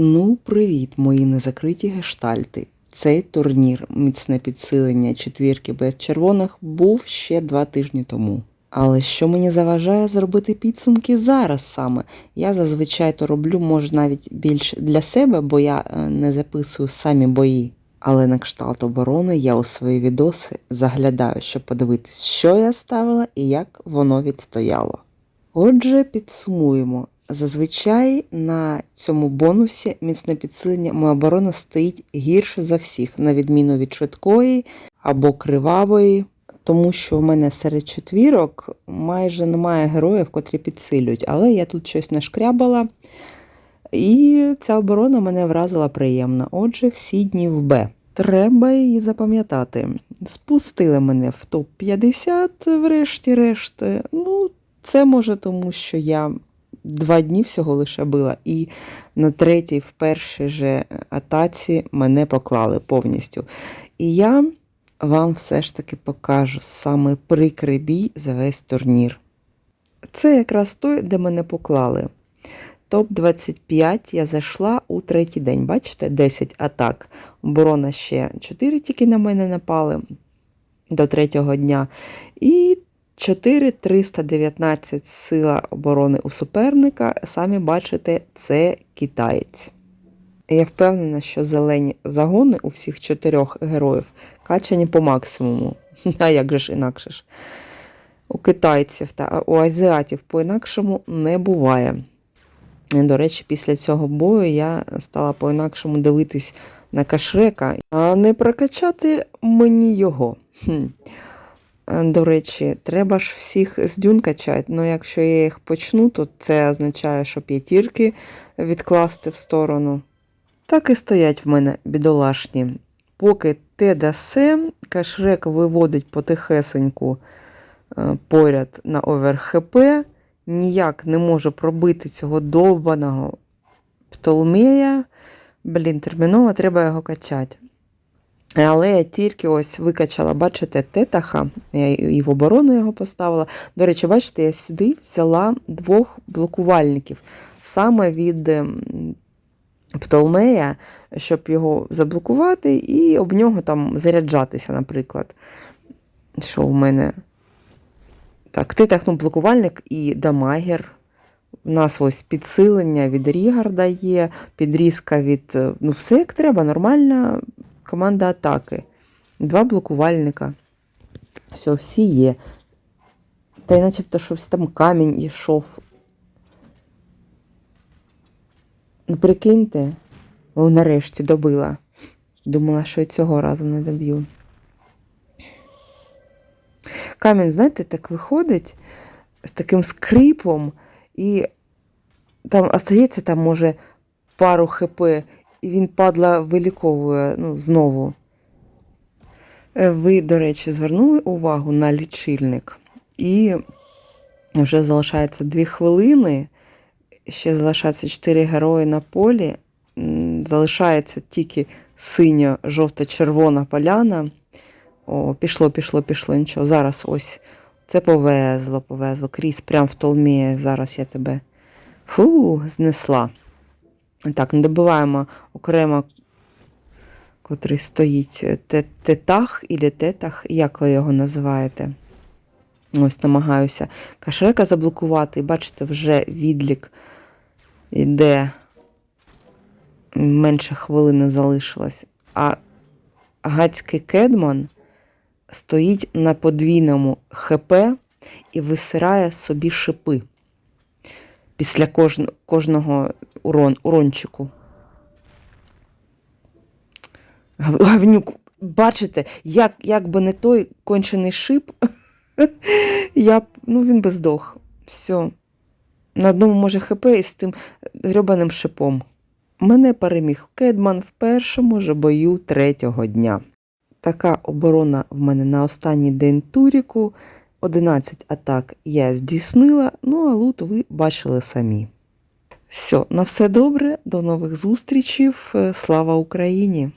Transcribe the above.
Ну, привіт, мої незакриті гештальти. Цей турнір міцне підсилення четвірки без червоних був ще два тижні тому. Але що мені заважає зробити підсумки зараз саме? Я зазвичай то роблю, може, навіть більш для себе, бо я е, не записую самі бої. Але на кшталт оборони я у свої відоси заглядаю, щоб подивитись, що я ставила і як воно відстояло. Отже, підсумуємо. Зазвичай на цьому бонусі міцне підсилення моя оборона стоїть гірше за всіх, на відміну від швидкої або кривавої, тому що в мене серед четвірок майже немає героїв, котрі підсилюють. Але я тут щось нашкрябала, і ця оборона мене вразила приємно. Отже, всі дні в Б. Треба її запам'ятати. Спустили мене в топ-50, врешті-решт. Ну, це може тому, що я два дні всього лише била, і на третій, в першій же атаці мене поклали повністю. І я вам все ж таки покажу саме прикрий бій за весь турнір. Це якраз той, де мене поклали. Топ-25 я зайшла у третій день. Бачите, 10 атак. Оборона ще 4 тільки на мене напали до третього дня. І 4319 сила оборони у суперника. Самі бачите, це китаєць. Я впевнена, що зелені загони у всіх чотирьох героїв качані по максимуму. А як же ж інакше ж? У китайців та у азіатів по-інакшому не буває. До речі, після цього бою я стала по-інакшому дивитись на кашрека, а не прокачати мені його. Хм. До речі, треба ж всіх з дюн качати, але якщо я їх почну, то це означає, що п'ятірки відкласти в сторону. Так і стоять в мене бідолашні. Поки те да се, кашрек виводить потихесеньку е, поряд на оверхп, ніяк не може пробити цього довбаного птолмея. Блін, терміново треба його качати. Але я тільки ось викачала, бачите, тетаха, я і в оборону його поставила. До речі, бачите, я сюди взяла двох блокувальників саме від ем, Птолмея, щоб його заблокувати, і об нього там заряджатися, наприклад. Що в мене? Так, титах, ну, блокувальник і дамагер. У нас ось підсилення від Рігарда є, підрізка від. е, Ну, все як треба, нормальна команда атаки. Два блокувальника. Все, всі є. Та й начебто щось там камінь ішов. Ну, прикиньте, о, нарешті добила. Думала, що і цього разу не доб'ю. Камінь, знаєте, так виходить з таким скрипом, і там остається там, може, пару хп, і він падла виліковує ну, знову. Е, Ви, до речі, звернули увагу на лічильник. І вже залишається 2 хвилини. Ще залишається 4 герої на полі. Залишається тільки синя, жовта, червона поляна. О, пішло, пішло, пішло. Нічого. Зараз ось це повезло, повезло. Кріс прям в толмі. Зараз я тебе фу, знесла. Так, не добиваємо окремо, котрий стоїть тетах і тетах, як ви його називаєте. Ось намагаюся кашрека заблокувати. І бачите, вже відлік іде. Менше хвилини залишилось. А гацький кедман стоїть на подвійному ХП і висирає собі шипи після кожн- кожного урон, урончику. Гавнюк, бачите, як, як би не той кончений шип, я ну він би здох. Все. На одному може ХП із тим грьобаним шипом. Мене переміг Кедман в першому же бою третього дня. Така оборона в мене на останній день туріку. 11 атак я здійснила, ну а лут ви бачили самі. Все, на все добре, до нових зустрічей. Слава Україні!